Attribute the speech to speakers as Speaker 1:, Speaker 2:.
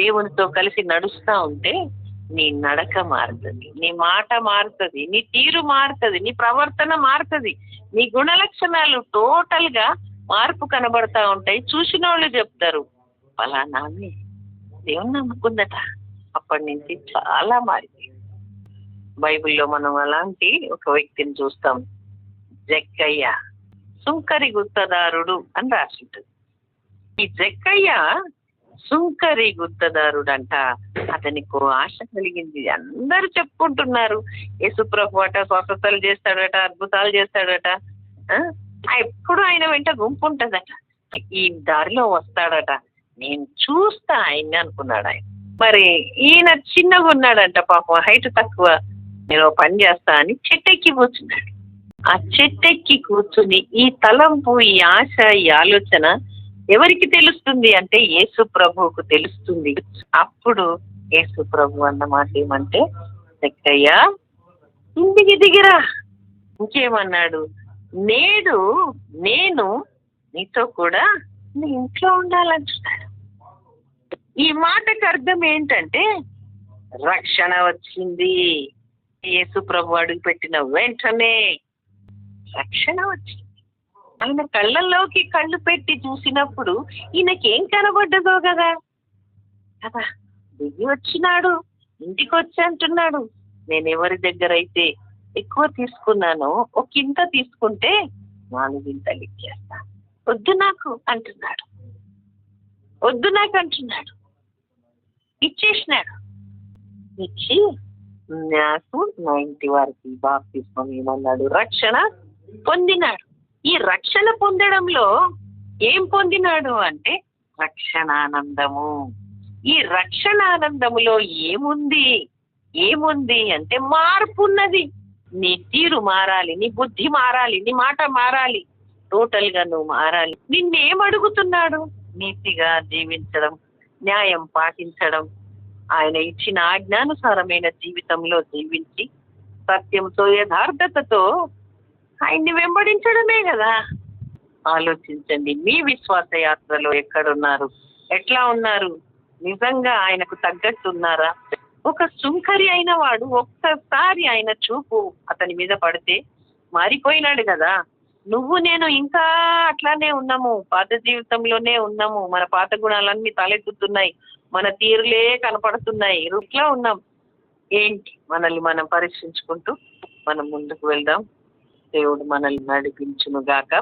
Speaker 1: దేవునితో కలిసి నడుస్తా ఉంటే నీ నడక మారుతుంది నీ మాట మారుతుంది నీ తీరు మారుతుంది నీ ప్రవర్తన మారుతుంది. నీ గుణ లక్షణాలు టోటల్గా మార్పు కనబడతా ఉంటాయి. చూసిన వాళ్ళు చెప్తారు ఫలానా దేవుని నమ్ముకుందట. అప్పటి నుంచి చాలా మారింది. బైబిల్లో మనం అలాంటి ఒక వ్యక్తిని చూస్తాం జక్కయ్య. సుంకరి గుత్తదారుడు అని రాసింటుంది ఈ జక్కయ్య సుంకరి గుత్తదారుడంట అతనికి ఆశ కలిగింది. అందరూ చెప్పుకుంటున్నారు. యేసుప్రభు అట స్వస్థతలు చేస్తాడట అద్భుతాలు చేస్తాడట. ఎప్పుడు ఆయన వెంట గుంపు ఉంటుందట ఈ దారిలో వస్తాడట. నేను చూస్తా ఆయన్ని అనుకున్నాడు ఆయన. మరి ఈయన చిన్నగా ఉన్నాడంట పాపం. హైట్ తక్కువ. నేను పని చేస్తా అని చెట్టెక్కి కూర్చున్నాడు. ఆ చెట్టెక్కి కూర్చుని ఈ తలంపు ఈ ఆశ ఈ ఆలోచన ఎవరికి తెలుస్తుంది అంటే యేసు ప్రభువుకు తెలుస్తుంది. అప్పుడు యేసు ప్రభు అన్న మాట ఏమంటే ఎక్కయ్యా ఇంటికి దిగిరా. ఇంకేమన్నాడు? నేడు నేను నీతో కూడా నీ ఇంట్లో ఉండాలంటున్నాడు. ఈ మాటకు అర్థం ఏంటంటే రక్షణ వచ్చింది. యేసు ప్రభు అడుగు పెట్టిన వెంటనే రక్షణ వచ్చింది. ఆయన కళ్ళల్లోకి కళ్ళు పెట్టి చూసినప్పుడు ఈయనకేం కనబడ్డదో కదా? కదా దిగి వచ్చినాడు ఇంటికి వచ్చి అంటున్నాడు. నేను ఎవరి దగ్గర అయితే ఎక్కువ తీసుకున్నానో ఒక ఇంత తీసుకుంటే నాలుగింతలు ఇచ్చేస్తా. వద్దు నాకు అంటున్నాడు. వద్దు నాకు అంటున్నాడు. ఇచ్చేసినాడు. ఇచ్చి నాకు నా ఇంటి వారికి బాప్తిస్మం ఏమన్నాడు? రక్షణ పొందినాడు. ఈ రక్షణ పొందడంలో ఏం పొందినాడు అంటే రక్షణానందము. ఈ రక్షణానందములో ఏముంది? ఏముంది అంటే మార్పు ఉన్నది నీ తీరు మారాలి నీ బుద్ధి మారాలి నీ మాట మారాలి. టోటల్గా నువ్వు మారాలి. నిన్నేం అడుగుతున్నాడు? నీతిగా జీవించడం న్యాయం పాటించడం. ఆయన ఇచ్చిన ఆజ్ఞానుసారమైన జీవితంలో జీవించి సత్యంతో యథార్థతతో ఆయన్ని వెంబడించడమే కదా? ఆలోచించండి. మీ విశ్వాస యాత్రలో ఎక్కడున్నారు? ఎట్లా ఉన్నారు? నిజంగా ఆయనకు తగ్గట్టు ఉన్నారా ఒక సుంకరి అయిన వాడు ఒక్కసారి ఆయన చూపు అతని మీద పడితే మారిపోయినాడు కదా. నువ్వు నేను ఇంకా అట్లానే ఉన్నాము. పాత జీవితంలోనే ఉన్నాము. మన పాత గుణాలన్నీ తలెత్తుతున్నాయి. మన తీరులే కనపడుతున్నాయి. ఇట్లా ఉన్నాం? ఏంటి? మనల్ని మనం పరీక్షించుకుంటూ మనం ముందుకు వెళ్దాం. దేవుడు మనల్ని నడిపించును గాక